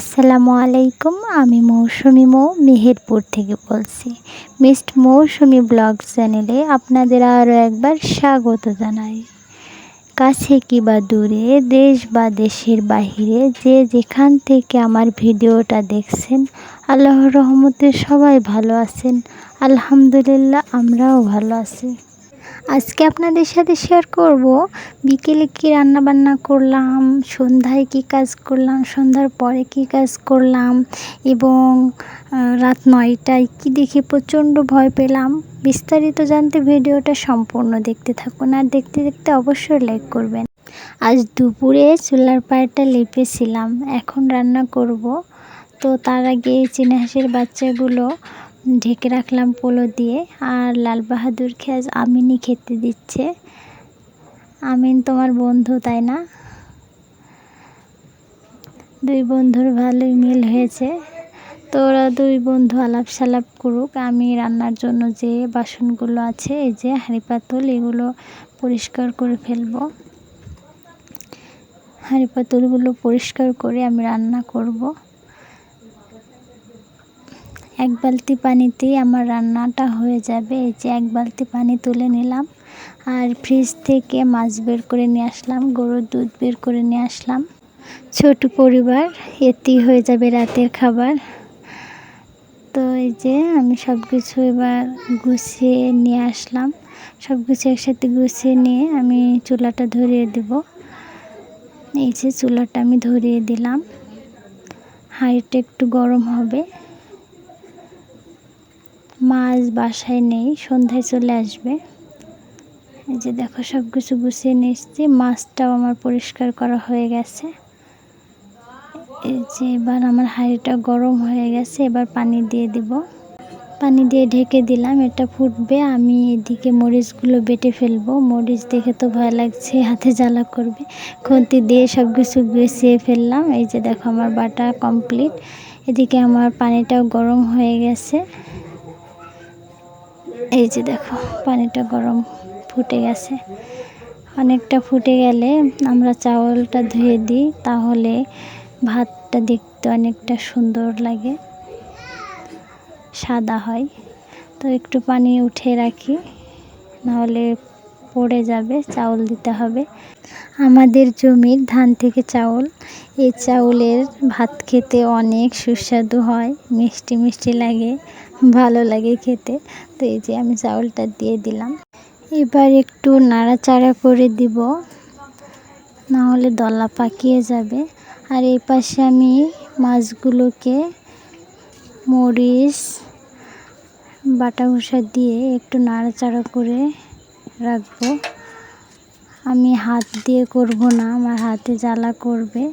আসসালামু আলাইকুম, আমি মৌসুমি মৌ, মেহেরপুর থেকে বলছি। মিস্ট মৌসুমি ব্লগ চ্যানেলে আপনাদের আরও একবার স্বাগত জানাই। কাছে কি বা দূরে, দেশ বা দেশের বাহিরে, যে যেখান থেকে আমার ভিডিওটা দেখছেন, আল্লাহর রহমতে সবাই ভালো আছেন। আলহামদুলিল্লাহ, আমরাও ভালো আছি। আজকে আপনাদের সাথে শেয়ার করব বিকেলে কি রান্না বান্না করলাম, সন্ধ্যায় কি কাজ করলাম, সন্ধ্যার পরে কি কাজ করলাম এবং রাত নয়টায় কি দেখে প্রচণ্ড ভয় পেলাম। বিস্তারিত জানতে ভিডিওটা সম্পূর্ণ দেখতে থাকুন আর দেখতে দেখতে অবশ্যই লাইক করবেন। আজ দুপুরে চুলার পায়েটা লেপেছিলাম, এখন রান্না করব। তো তার আগে চিনাহাসের বাচ্চাগুলো ঢেকে রাখলাম পোলো দিয়ে আর লাল বাহাদুর খেজ আমিনই খেতে দিচ্ছে। আমিন তোমার বন্ধু, তাই না? দুই বন্ধুর ভালোই মিল হয়েছে। তো ওরা দুই বন্ধু আলাপ সালাপ করুক, আমি রান্নার জন্য যে বাসনগুলো আছে, এই যে হাঁড়ি পাতল, এগুলো পরিষ্কার করে ফেলব। হাঁড়ি পাতলগুলো পরিষ্কার করে আমি রান্না করব। এক বালতি পানিতেই আমার রান্নাটা হয়ে যাবে। এই যে এক বালতি পানি তুলে নিলাম। আর ফ্রিজ থেকে মাছ বের করে নিয়ে আসলাম, গরুর দুধ বের করে নিয়ে আসলাম। ছোট পরিবার এতেই হয়ে যাবে রাতের খাবার। তো এই যে আমি সব কিছু এবার গুছিয়ে নিয়ে আসলাম। সব কিছু একসাথে গুছিয়ে নিয়ে আমি চুলাটা ধরিয়ে দেব। এই যে চুলাটা আমি ধরিয়ে দিলাম। হাঁড়িটা একটু গরম হবে। মাছ বাসায় নেই, সন্ধ্যায় চলে আসবে। এই যে দেখো সব কিছু গুছিয়ে এসেছি মাছটাও আমার পরিষ্কার করা হয়ে গেছে। এই যে এবার আমার হাঁড়িটা গরম হয়ে গেছে, এবার পানি দিয়ে দিব। পানি দিয়ে ঢেকে দিলাম, এটা ফুটবে। আমি এদিকে মরিচগুলো বেটে ফেলব। মরিচ দেখে তো ভয় লাগছে, হাতে জ্বালা করবে। খুন্তি দিয়ে সব কিছু গুছিয়ে ফেললাম। এই যে দেখো, আমার বাটা কমপ্লিট। এদিকে আমার পানিটাও গরম হয়ে গেছে। এই যে দেখো, পানিটা গরম ফুটে গেছে। অনেকটা ফুটে গেলে আমরা চাউলটা ধুয়ে দিই, তাহলে ভাতটা দেখতে অনেকটা সুন্দর লাগে, সাদা হয়। তো একটু পানি উঠে রাখি, নাহলে পড়ে যাবে, চাউল দিতে হবে। আমাদের জমির ধান থেকে চাউল এই চাউলের ভাত খেতে অনেক সুস্বাদু হয়, মিষ্টি মিষ্টি লাগে, ভালো লাগে খেতে। তো এই যে আমি চাউলটা দিয়ে দিলাম। এবার একটু নাড়াচাড়া করে দিব না হলে দলা পাকিয়ে যাবে। আর এই পাশে আমি মাছগুলোকে মরিচ, বাটা ঘষা দিয়ে একটু নাড়াচাড়া করে রাখব। আমি হাত দিয়ে করব না, আমার হাতে জ্বালা করবে।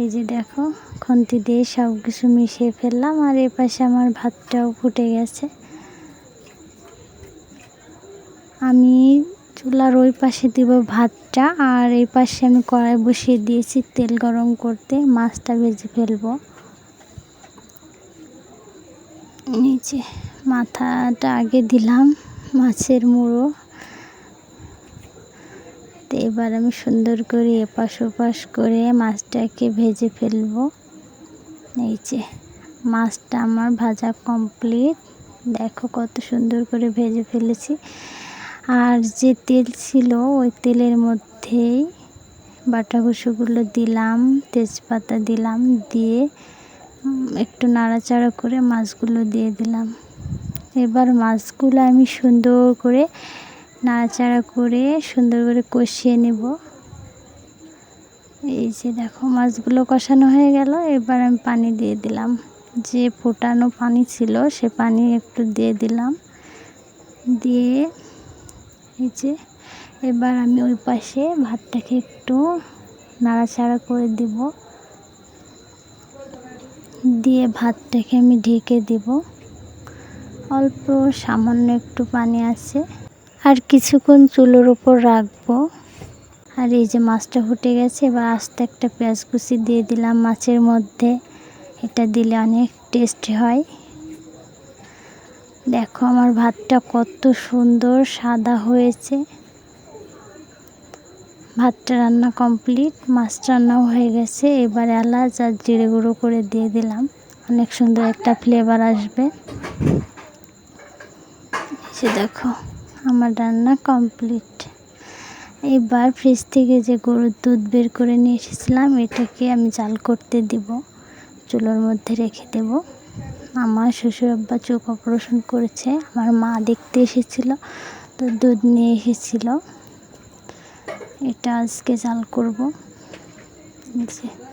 এই যে দেখো, খন্তি দিয়ে সব কিছু মিশিয়ে ফেললাম, আর এ পাশে আমার ভাতটাও ফুটে গেছে। আমি চুলার ওই পাশে দিব ভাতটা, আর এই পাশে আমি কড়াই বসিয়ে দিয়েছি তেল গরম করতে, মাছটা ভেজে ফেলব। নিচে মাথাটা আগে দিলাম, মাছের মুড়ো। তো এবার আমি সুন্দর করে এপাশ ওপাশ করে মাছটাকে ভেজে ফেলব। এই যে, মাছটা আমার ভাজা কমপ্লিট দেখো কত সুন্দর করে ভেজে ফেলেছি। আর যে তেল ছিল, ওই তেলের মধ্যেই বাটা ঘুষোগুলো দিলাম, তেজপাতা দিলাম, দিয়ে একটু নাড়াচাড়া করে মাছগুলো দিয়ে দিলাম। এবার মাছগুলো আমি সুন্দর করে নাড়াচাড়া করে সুন্দর করে কষিয়ে নেব। এই যে দেখো, মাছগুলো কষানো হয়ে গেল। এবার আমি পানি দিয়ে দিলাম। যে ফোটানো পানি ছিল, সে পানি একটু দিয়ে দিলাম। দিয়ে এই যে এবার আমি ওই পাশে ভাতটাকে একটু নাড়াচাড়া করে দিব। দিয়ে ভাতটাকে আমি ঢেকে দিব। অল্প সামান্য একটু পানি আছে। আর কিছুক্ষণ চুলোর ওপর রাখব। আর এই যে মাছটা ফুটে গেছে, এবার আস্তে একটা পেঁয়াজ কুচি দিয়ে দিলাম মাছের মধ্যে। এটা দিলে অনেক টেস্টি হয়। দেখো আমার ভাতটা কত সুন্দর সাদা হয়েছে। ভাতটা রান্না কমপ্লিট, মাছ রান্নাও হয়ে গেছে। এবার এলাচ আর জিরে গুঁড়ো করে দিয়ে দিলাম। অনেক সুন্দর একটা ফ্লেভার আসবে। সে দেখো। আমার রান্না কমপ্লিট এবার ফ্রিজ থেকে যে গরুর দুধ বের করে নিয়ে এসেছিলাম, এটাকে আমি জাল করতে দিব। চুলোর মধ্যে রেখে দেব। আমার শ্বশুর আব্বা চোখ অপারেশন করেছে, আমার মা দেখতে এসেছিল, তো দুধ নিয়ে এসেছিল। এটা আজকে জাল করব।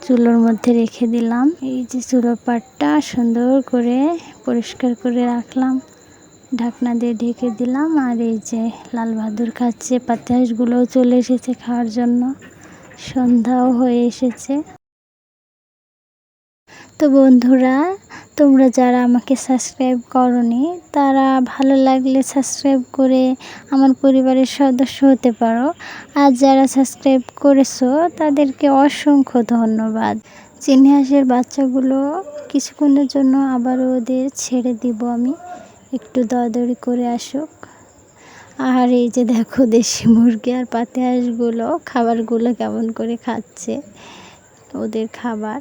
চুলোর মধ্যে রেখে দিলাম। এই যে চুলোর পাটটা সুন্দর করে পরিষ্কার করে রাখলাম। ঢাকনা দিয়ে ঢেকে দিলাম আর এই যে লাল বাহাদুর খাচ্ছে পাতে হাঁসগুলোও চলে এসেছে খাওয়ার জন্য। সন্ধ্যাও হয়ে এসেছে। তো বন্ধুরা, তোমরা যারা আমাকে সাবস্ক্রাইব করনি, তারা ভালো লাগলে সাবস্ক্রাইব করে আমার পরিবারের সদস্য হতে পারো। আর যারা সাবস্ক্রাইব করেছ, তাদেরকে অসংখ্য ধন্যবাদ। চিনি হাঁসের বাচ্চাগুলো কিছুক্ষণের জন্য আবারও ওদের ছেড়ে দিব আমি। একটু দরদরি করে আসুক। আর এই যে দেখো দেশি মুরগি আর পাতে হাঁসগুলো, খাবারগুলো কেমন করে খাচ্ছে ওদের খাবার।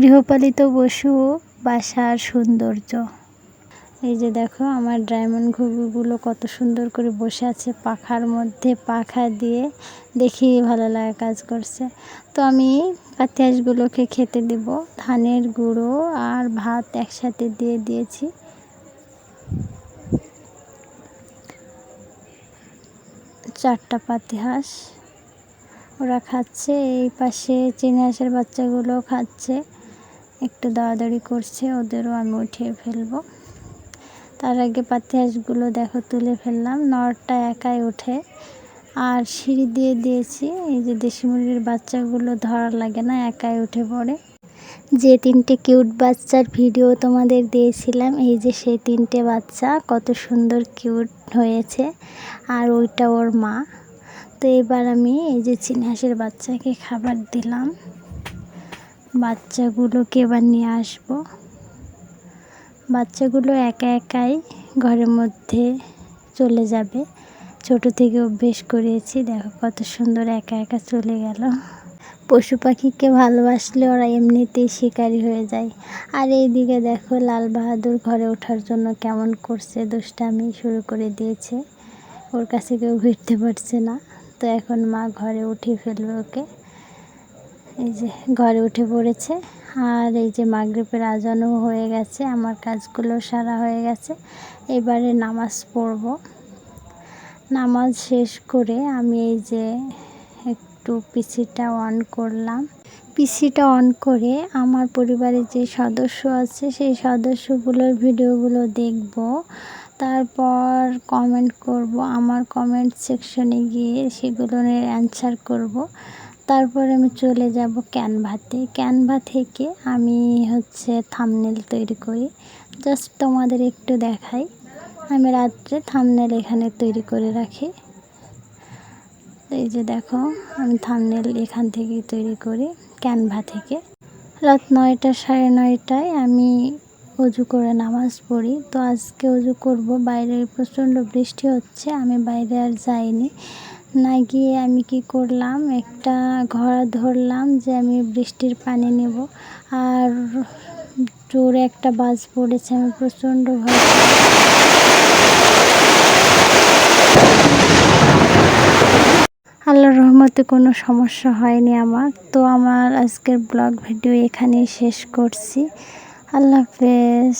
গৃহপালিত পশু বাসার সৌন্দর্য। এই যে দেখো আমার ডায়মন্ড ঘুঘুগুলো কত সুন্দর করে বসে আছে পাখার মধ্যে, পাখা দিয়ে। দেখি ভালো লাগা কাজ করছে। তো আমি পাতি হাঁসগুলোকে খেতে দেব। ধানের গুঁড়ো আর ভাত একসাথে দিয়ে দিয়েছি। চারটা পাতি হাঁস ওরা খাচ্ছে, এই পাশে চিনি হাঁসের বাচ্চাগুলো খাচ্ছে। একটু দাঁড়াদাড়ি করছে, ওদেরও আমি উঠিয়ে ফেলব। তার আগে পাতি হাঁসগুলো দেখো তুলে ফেললাম, নরটা একাই ওঠে। আর সিঁড়ি দিয়ে দিয়েছি, এই যে দেশি মুরগির বাচ্চাগুলো ধরা লাগে না, একাই উঠে পড়ে। যে তিনটে কিউট বাচ্চার ভিডিও তোমাদের দিয়েছিলাম, এই যে সেই তিনটে বাচ্চা কত সুন্দর কিউট হয়েছে, আর ওইটা ওর মা। তো এবার আমি এই যে চিনহাসের বাচ্চাকে খাবার দিলাম। বাচ্চাগুলোকে এবার নিয়ে আসব। বাচ্চাগুলো একা একাই ঘরের মধ্যে চলে যাবে। ছোট থেকে অভ্যেস করিয়েছি দেখো কত সুন্দর একা একা চলে গেল। পশু পাখিকে ভালোবাসলে ওরা এমনিতেই শিকারি হয়ে যায়। আর এইদিকে দেখো লাল বাহাদুর ঘরে ওঠার জন্য কেমন করছে দুষ্টামি শুরু করে দিয়েছে। ওর কাছে কেউ ভিড়তে পারছে না। তো এখন মা ঘরে উঠিয়ে ফেলবে ওকে। এই যে ঘরে উঠে পড়েছে। আর এই যে মাগরীবের আজানও হয়ে গেছে। আমার কাজগুলো সারা হয়ে গেছে। এবারে নামাজ পড়ব। নামাজ শেষ করে আমি এই যে একটু পিসিটা অন করলাম। পিসিটা অন করে আমার পরিবারের যে সদস্য আছে, সেই সদস্যগুলোর ভিডিওগুলো দেখব। তারপর কমেন্ট করব, আমার কমেন্ট সেকশনে গিয়ে সেগুলোর অ্যান্সার করব। তারপর আমি চলে যাব ক্যানভাতে ক্যানভা থেকে আমি হচ্ছে থামনেল তৈরি করি। জাস্ট তোমাদের একটু দেখাই। আমি রাত্রে থামনেল এখানে তৈরি করে রাখি। এই যে দেখো, আমি থামনেল এখান থেকেই তৈরি করি ক্যানভা থেকে। রাত নয়টা, সাড়ে নয়টায় আমি অজু করে নামাজ পড়ি। তো আজকে অজু করব বাইরে প্রচণ্ড বৃষ্টি হচ্ছে, আমি বাইরে আর যাইনি। না গিয়ে আমি কি করলাম, একটা ঘোড়া ধরলাম যে আমি বৃষ্টির পানি নেব। আর জোরে একটা বাজ পড়েছে, আমি প্রচণ্ড ভয় আল্লাহর কোনো সমস্যা হয়নি আমার। তো আমার আজকের ব্লগ ভিডিও এখানেই শেষ করছি। আল্লাহ হাফেজ।